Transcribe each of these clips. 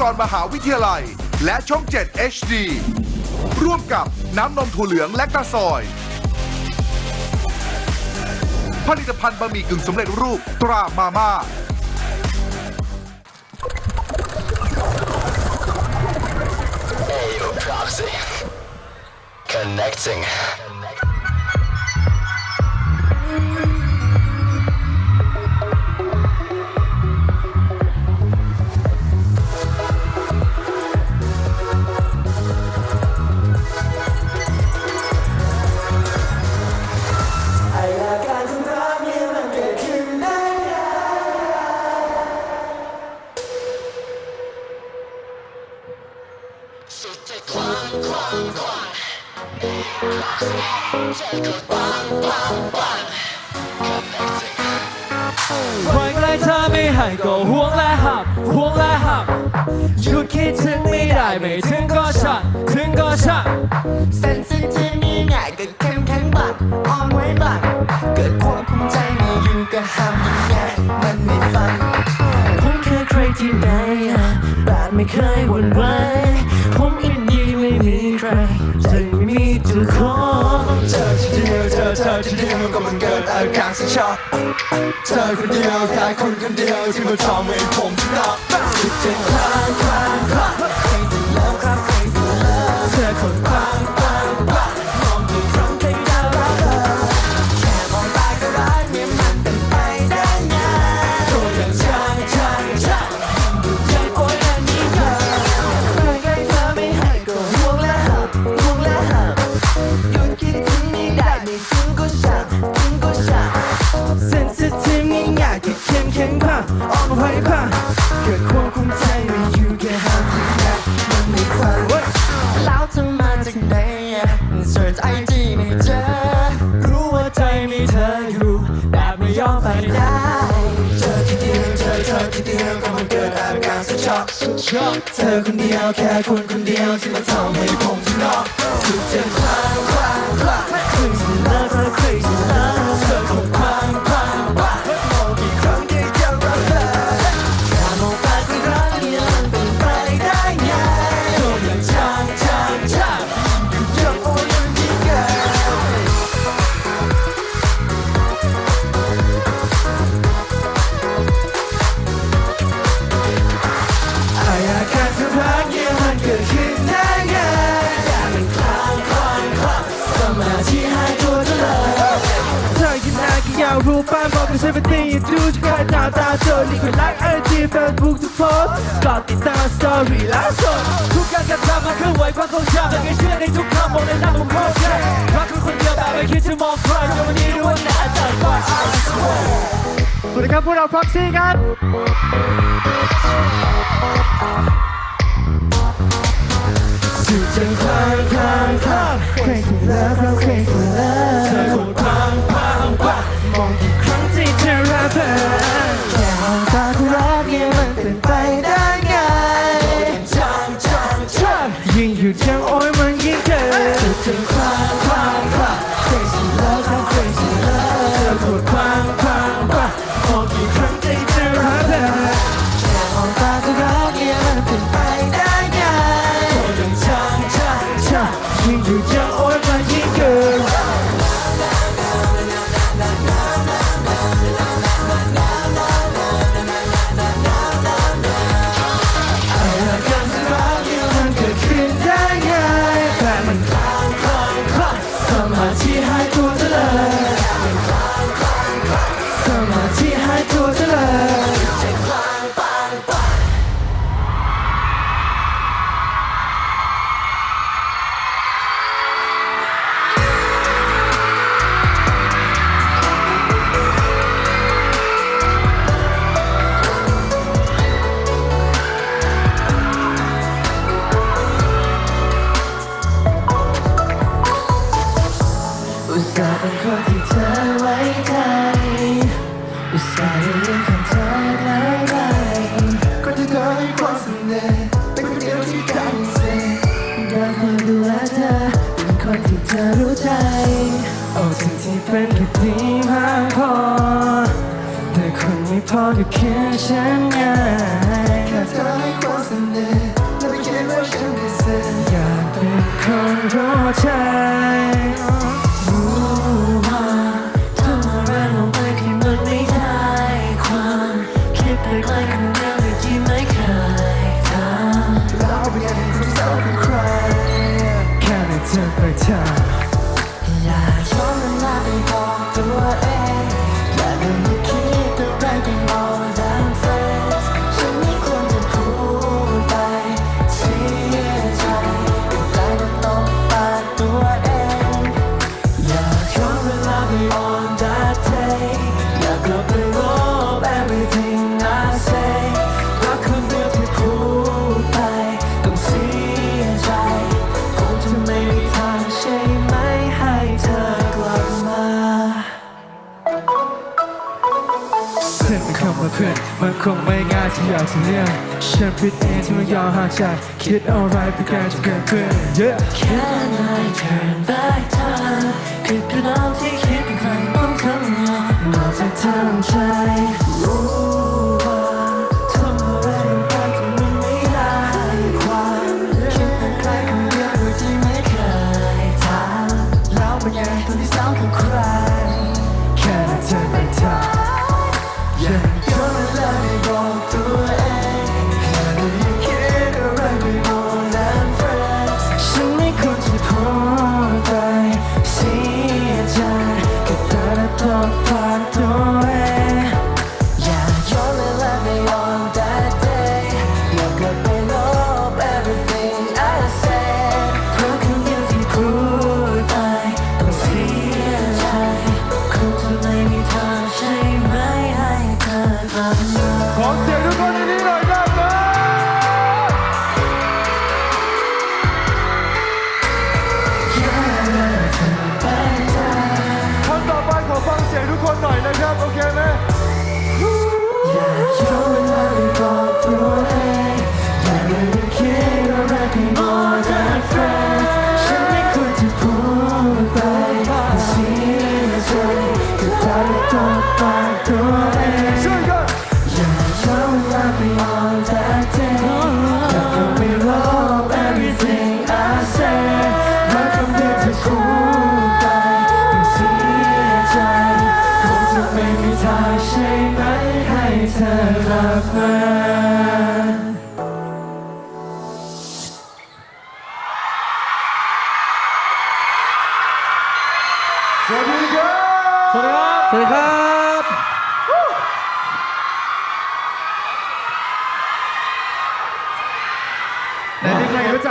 กรมหาวิทยาลัย และช่อง 7 HD ร่วมกับน้ำนมถั่วเหลืองและกระสอย ผลิตภัณฑ์บะหมี่กึ่งสำเร็จรูปตรามาม่าเอโอพรอกซี่ connecting ไม่เคยหวั่นไหวผมอินดีไม่มีใครใจไม่มีจะขอเธอจะเดียวเธอเธอจะเดียวก็มันเกิดอาการสักชอบเธอคนเดียวแค่คนคนเดียวที่มาทำให้ผมตอบสุดจะคลางคลางคลางใครจะเลิกครับใครจะเลิกเธอคนคลาง the outcast, quit the outcast, my time, when you come. วัสดีครับพวกเราฟ็อกซี่ครัน ที่เป็นแบบนี้มากพอแต่คนไม่พอก็คือฉันไง อนเวลาไป on that day อย่ากลับไปลบ everything I say รักคนเดียวที่พูดไปต้องเสียใจคงจะไม่มีทางใช่ไหมให้เธอกลับมา เพื่อนเป็นคำว่าเพื่อนมันคงไม่ง่ายที่อยากจะเลี่ยงฉันผิดเองที่ไม่ยอมห่างใจคิดอะไรไปแค่จะเกินเพื่อน yeah. Can I turn back time คือก็น้องที่คิดเป็นใค นอก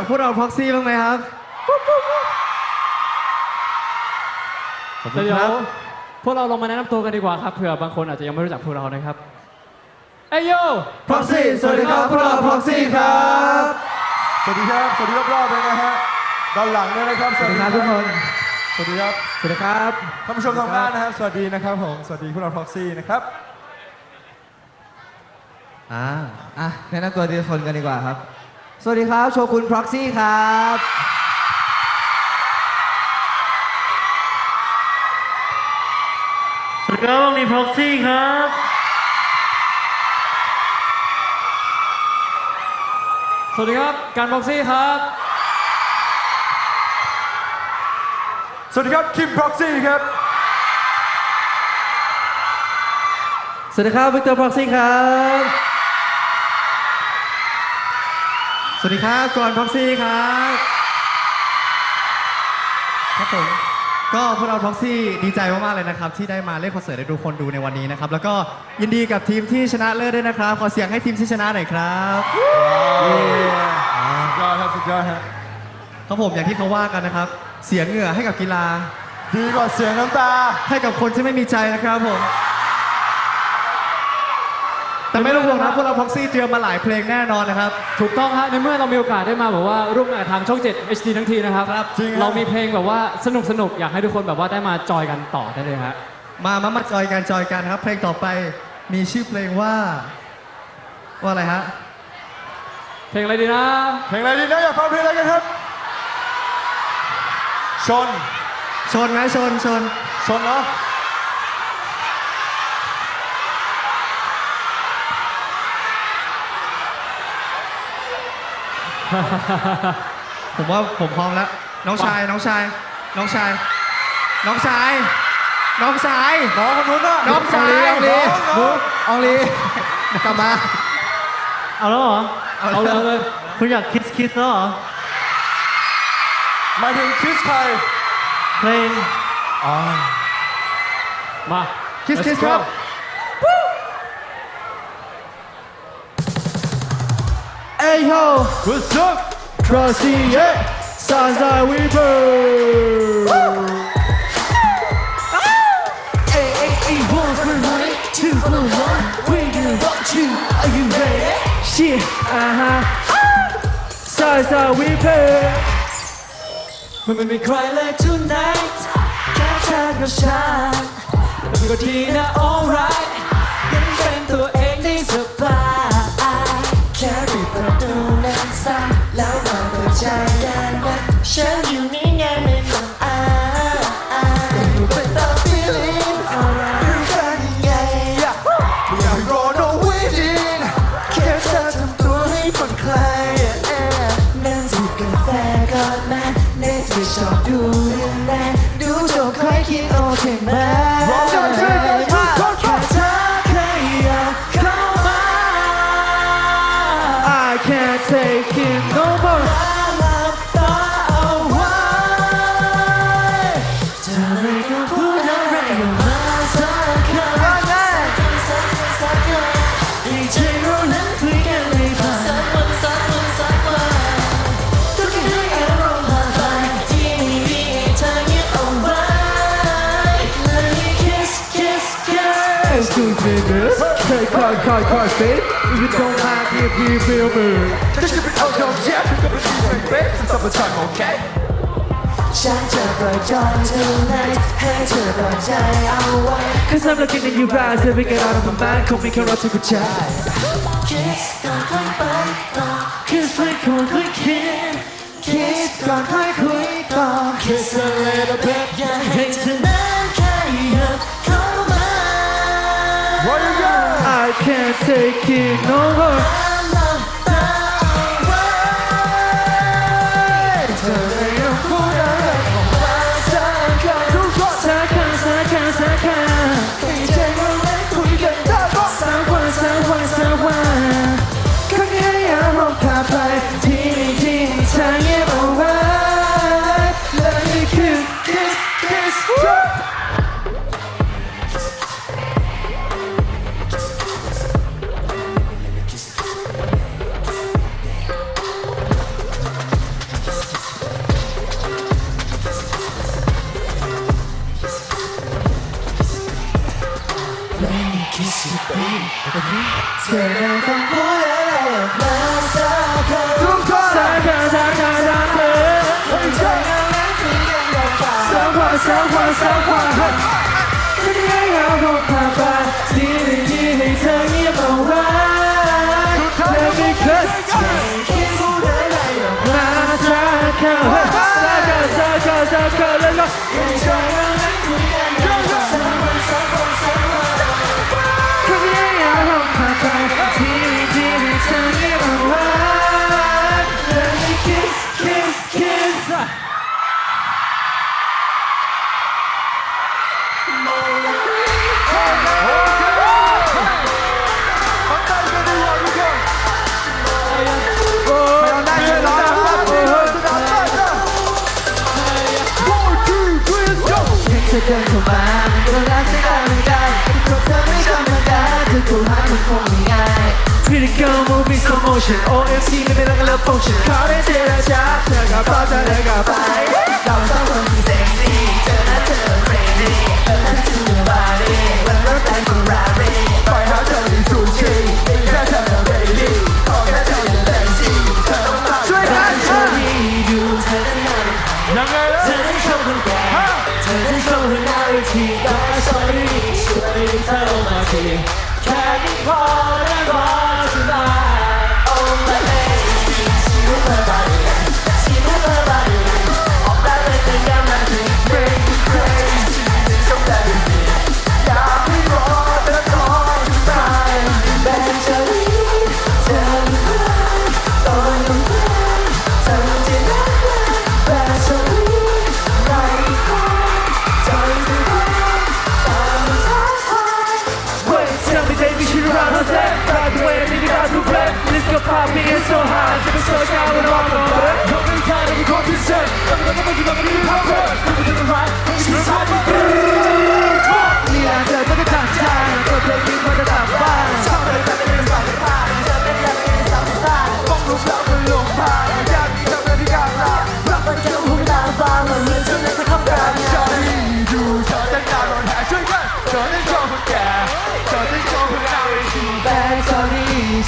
มีใครรู้จักพวกเราพ็อกซี่บ้างไหมครับขอบคุณเดี๋ยครัวบพวกเราลงมาแนะนำตัวกันดีกว่าครับเผื่อบางคนอาจจะยังไม่รู้จักพวกเรานะครับเอ้ยโยพ็อกซี่สวัสดีครับพวกเราพ็อกซี่ครับสวัสดีครับ สวัสดีรอบๆเลยนะฮะ ด้านหลังด้วยนะครับ สวัสดีครับทุกคน สวัสดีครับ สวัสดีครับ ท่านผู้ชมทางบ้านนะครับ สวัสดีนะครับผม สวัสดีพวกเราพ็อกซี่นะครับ อ่า อะ แนะนำตัวทีละคนกันดีกว่าครับ สวัสดีครับ โชกุนพ็อกซี่ครับ สวัสดีครับวงนี้พ็อกซี่ครับ สวัสดีครับ การบ็อกซี่ครับ สวัสดีครับ คิมพ็อกซี่ครับ สวัสดีครับวิกเตอร์พ็อกซี่ครับ สวัสดีครับกอนพ็อกซี่ครับครับผมก็พวกเราพ็อกซี่ดีใจมากๆเลยนะครับ ที่ได้มาเล่นคอนเสิร์ตให้ทุกคนดูในวันนี้นะครับ แล้วก็ยินดีกับทีมที่ชนะเลิศด้วยนะครับ ขอเสียงให้ทีมที่ชนะหน่อยครับสุดยอดครับสุดยอดครับครับผมอย่างที่เขาว่ากันนะครับ เสียงเหงื่อให้กับกีฬา ดีกว่าเสียงน้ำตา ให้กับคนที่ไม่มีใจนะครับผม แต่ไม่ต้องห่วงนะพวกเราพ็อกซี่เตรียมมาหลายเพลงแน่นอนนะครับ ถูกต้องฮะในเมื่อเรามีโอกาสได้มาแบบว่าร่วมงานกับทางช่อง 7 HD ทั้งทีนะครับ ครับจริงครับ เรามีเพลงแบบว่าสนุกสนุกๆอยากให้ทุกคนแบบว่าได้มาจอยกันต่อได้เลยฮะมามามาจอยกันจอยกันครับ เพลงต่อไปมีชื่อเพลงว่า ว่าอะไรฮะ เพลงอะไรดีนะเพลงอะไรดีนะอยากฟังเพลงอะไรกันครับ ชน ชนไหมชนชนชนเนาะ ผมว่าผมพร้อมแล้ว น้องชายน้องชาย น้องชาย น้องชาย น้องชายน้องคนนู้นน่ะน้องชายน้องน้องบุ๊กอองลีกลับมาเอาแล้วเหรอเอาเลยเอาเลยคุณอยากคิสคิสแล้วเหรอหมายถึงคิสใครเพลงมาคิส Let's คิส go ครับ เอ้ยโฮ What's up รอซีเย่ซาซาวีเบอร์ Hey, hey, hey, one for one, two for one. We do want you. Are you ready? ชิอ่าฮะซาซาวีเบอร์มันไม่มีใครเลย tonight แค่เธอกับฉันมันก็ดีนะ alright ยังเป็นตัวเอง ฉันอยู่นี่ไงไม่ต้องอายแต่อยู่เป็นตา feeling alright รู้กันยังไงอยากรอ no waiting แค่เธอทำตัวให้ผ่อนคลายนั่งจิบกาแฟก่อนนะเน็ตฟลิกชอบดูเรื่องแรกดูจบค่อยคิดโอเคไหม do this Cry cry cry cry babe If you don't mind if you feel me ฉันจะปล่อยจอย tonight ให้เธอปล่อยใจเอาไว้ Cause I'm looking at you eyes Every get out of my mind คงไม่แค่รอเธอเข้าใจ Kiss ก่อนค่อยไปต่อ Kiss ไม่ควรค่อยคิด Kiss ก่อนค่อยคุยต่อ Kiss a little bit อยา can't take it no more หลับตา เธอไม่ต้อง ดินเข้ามามันก็รักได้ตามไม่ได้เพราะเธอไม่ธรรมดาเธอถูกหามันคงไม่ง่าย Pretty girl moving slow motion OMC ไม่เป็นไรแล้ว function ขอได้เจรจาเธอกับพ่อเธอกับไปเราต้องคนที่เซ็กซี่เธอนะเธอ crazy เธอนั้นจะมีบาร์ดี้วันรถแต่ง Ferrari ไปหาเธอที่สุชีแค่ ค่ social and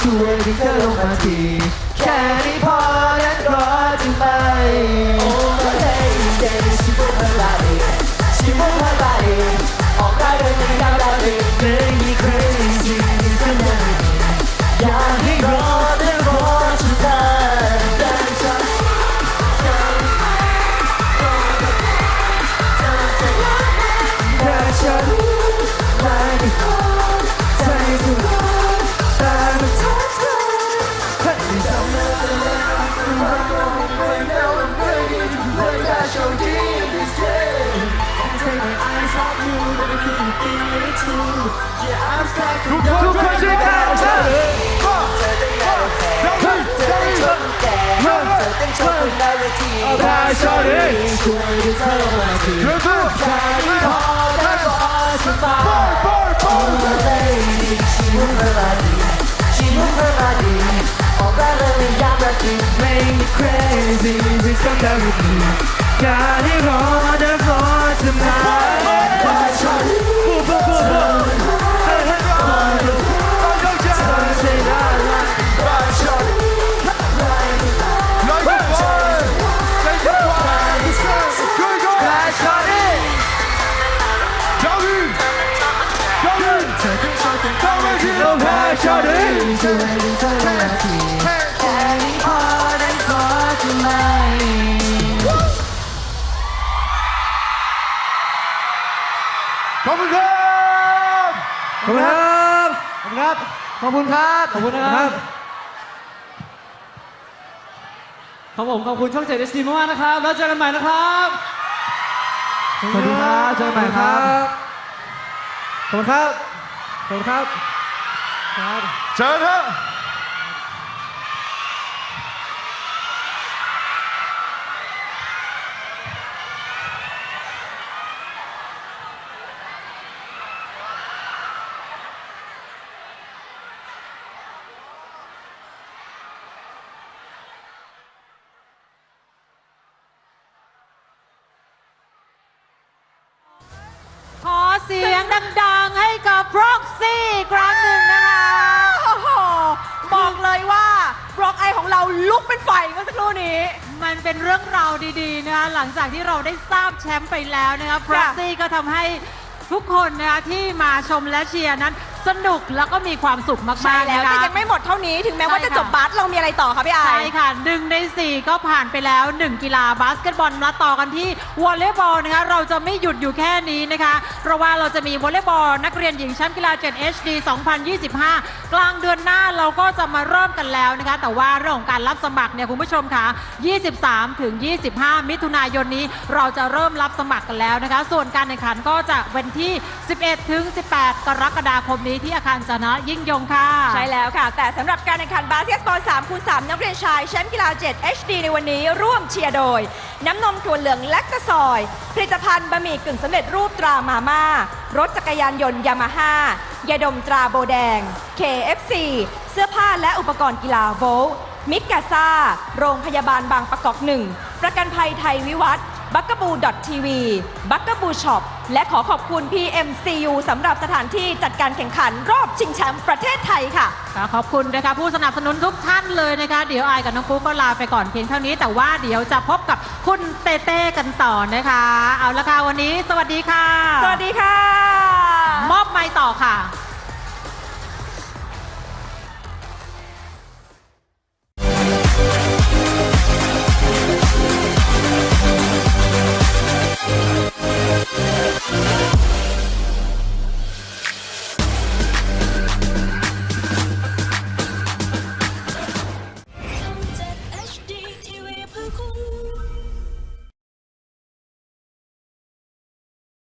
ช่วยที่เธอลงมาที แค่นี้พอและรอจึงไป Oh my lady she move her body she move her body ออกได้เลยไม่ได้ได้เลย Baby crazy ฉันยังอยากให้รอ crazy please come down with me แค่นี้พอได้ก็ฉันตายแต่ ขอบคุณครับขอบคุณครับ ขอบคุณนะครับ ครับผมขอบคุณช่องเจ็ดเอสดีมากๆนะครับ แล้วเจอกันใหม่นะครับ สวัสดีครับเจอกันใหม่ครับ ขอบคุณครับ ขอบคุณครับ ครับ เชิญฮะข นี้มันเป็นเรื่องราวดีๆนะคะหลังจากที่เราได้ทราบแชมป์ไปแล้วนะคะ Proxy ก็ทำให้ทุกคนนะคะที่มาชมและเชียร์นั้น สนุกแล้วก็มีความสุขใช่มากๆแล้ว นะคะ แต่ยังไม่หมดเท่านี้ถึงแม้ว่าใช่จะค่ะ จบบาสเรามีอะไรต่อคะพี่ไอใช่ค่ะหนึ่งในสี่ก็ผ่านไปแล้ว 1 กีฬาบาสเกตบอลมาต่อกันที่วอลเลย์บอลนะคะเราจะไม่หยุดอยู่แค่นี้นะคะ เพราะว่าเราจะมีวอลเลย์บอลนักเรียนหญิงแชมป์กีฬา 7 HD 2025 กลางเดือนหน้าเราก็จะมาเริ่มกันแล้วนะคะ แต่ว่าเรื่องของการรับสมัครเนี่ยคุณผู้ชมค่ะ 23 ถึง 25 มิถุนายนนี้เราจะเริ่มรับสมัครกันแล้วนะคะ ส่วนการแข่งขันก็จะวันที่ 11 ถึง 18 กรกฎาคมนี้ที่อาคารจนะยิ่งยงค่ะ ใช่แล้วค่ะ แต่สำหรับการแข่งขันบาสเกตบอล3คูณ3นักเรียนชายแชมป์กีฬา 7 HD ในวันนี้ ร่วมเชียร์โดย น้ำนมถั่วเหลืองแลคตาซอย ผลิตภัณฑ์บะหมี่กึ่งสำเร็จรูปตรามาม่ารถจักรยานยนต์ยามาฮ่ายาดมตราโบแดง KFC เสื้อผ้าและอุปกรณ์กีฬาโวลมิกกาซาโรงพยาบาลบางประกอบหนึ่งประกันภัยไทยวิวัฒน์ บักกบูดทีวีบักกบูช็อปและขอขอบคุณ PMCU สำหรับสถานที่จัดการแข่งขันรอบชิงแชมป์ประเทศไทยค่ะ ค่ะขอบคุณนะคะผู้สนับสนุนทุกท่านเลยนะคะ เดี๋ยวอายกับน้องปุ๊กก็ลาไปก่อนเพียงเท่านี้ แต่ว่าเดี๋ยวจะพบกับคุณเต้เต้กันต่อนะคะ เอาละค่ะวันนี้ สวัสดีค่ะ สวัสดีค่ะ มอบไม้ต่อค่ะ Bye.